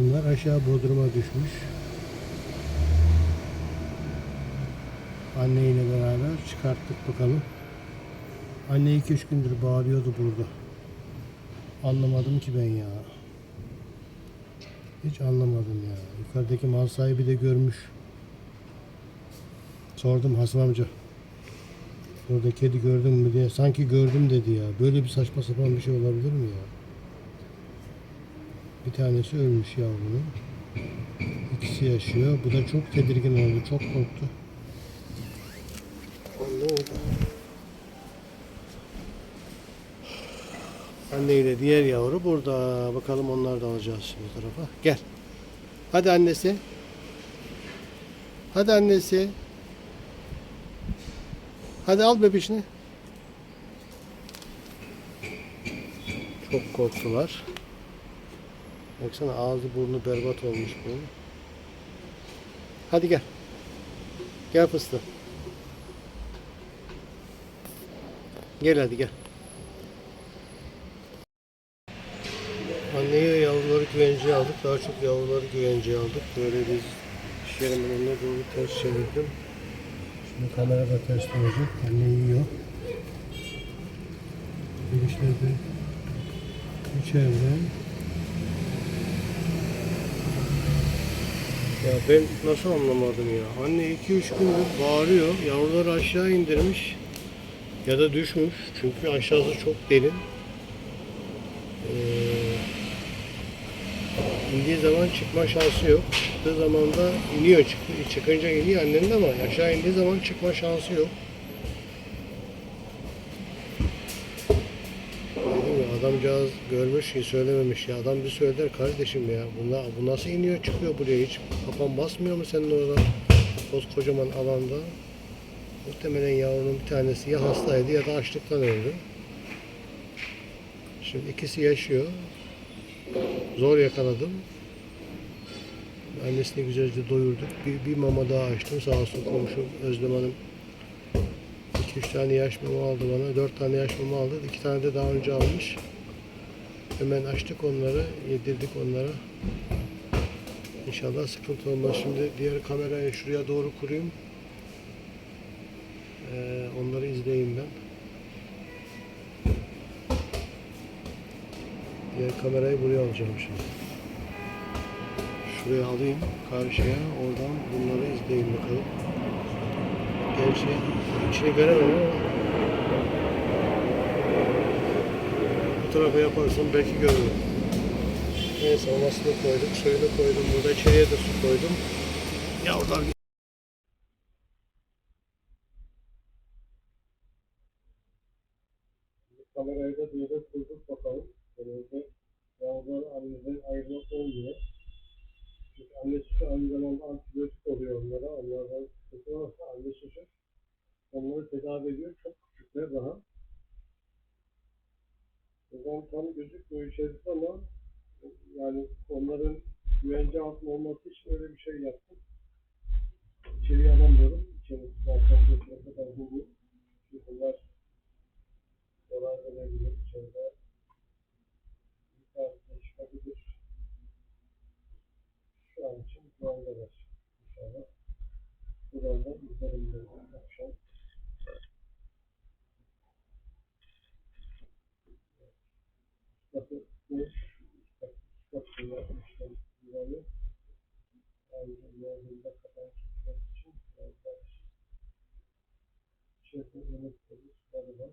bunlar aşağı bodruma düşmüş. Anneyle beraber çıkarttık bakalım. Anne 2-3 gündür bağırıyordu burada. Anlamadım ki ben ya. Hiç anlamadım ya. Yukarıdaki mal sahibi de görmüş. Sordum Hasan amca. Orada kedi gördün mü diye. Sanki gördüm dedi ya. Böyle bir saçma sapan bir şey olabilir mi ya? Bir tanesi ölmüş yavrunun. İkisi yaşıyor. Bu da çok tedirgin oldu. Çok korktu. Anne orada. Anne ile diğer yavru burada. Bakalım onlar da alacağız şimdi tarafa. Gel. Hadi annesi. Hadi annesi. Hadi al bebişini. Çok korktular. Baksana ağzı burnu berbat olmuş bu. Hadi gel. Gel fıstığım. Gel hadi gel. Anneyi ve yavruları güvenceye aldık. Daha çok yavruları güvenceye aldık. Böyle biz iş yerimin önüne doğru ters çevirdim. Şimdi kamerada ters olacak. Anne yiyor. Girişleri de içeride. Ya ben nasıl anlamadım ya. Anne 2-3 gündür bağırıyor. Yavruları aşağı indirmiş. Ya da düşmüş. Çünkü aşağısı çok derin. Ee, indiği zaman çıkma şansı yok. Çıktığı zaman da iniyor. Çık, çıkınca iniyor annenin ama aşağı indiği zaman çıkma şansı yok. Adamcağız görmüş ki söylememiş ya. Adam bir söyler kardeşim ya. Bunlar, bu nasıl iniyor çıkıyor buraya hiç? Kafan basmıyor mu senin orada? Koskocaman alanda. Muhtemelen yavrunun bir tanesi ya hastaydı ya da açlıktan öldü. Şimdi ikisi yaşıyor. Zor yakaladım. Annesini güzelce doyurduk. Bir, bir mama daha açtım. Sağ olsun komşum Özlem Hanım 2-3 tane yaş mama aldı bana. 4 tane yaş mama aldı. 2 tane de daha önce almış. Hemen açtık onları. Yedirdik onlara. İnşallah sıkıntı olmaz. Şimdi diğer kamerayı şuraya doğru kurayım. Ee, onları izleyeyim ben. Diğer kamerayı buraya alacağım şimdi. Şuraya alayım karşıya. Oradan bunları izleyin bakalım. Gerçi içini göremem ama bu tarafa yaparsam belki görürüm. Neyse mamasını koydum, suyunu koydum. Burada içeriye de su koydum. Yavrular kamerayı da kurduk bakalım. Böyle yavruları anneden ayırmak olmuyor. Çünkü anne sütü aynı zamanda antibiyotik oluyor onlara. Onlardan varsa anne onları tedavi ediyor. Çok küçükler daha. Buradan tam gözükmüyor içerisi ama yani onların güvence altında olması için öyle bir şey yaptım. İçeriye alamıyorum. İçeri zaten ne kadar bu Çünkü bunlar zarar verebilir içeride. katı 5, iki katı yapmışlar lirayı. Ayrıca yolunda kalan tutmak için arkadaş şefin yönetmeni galiba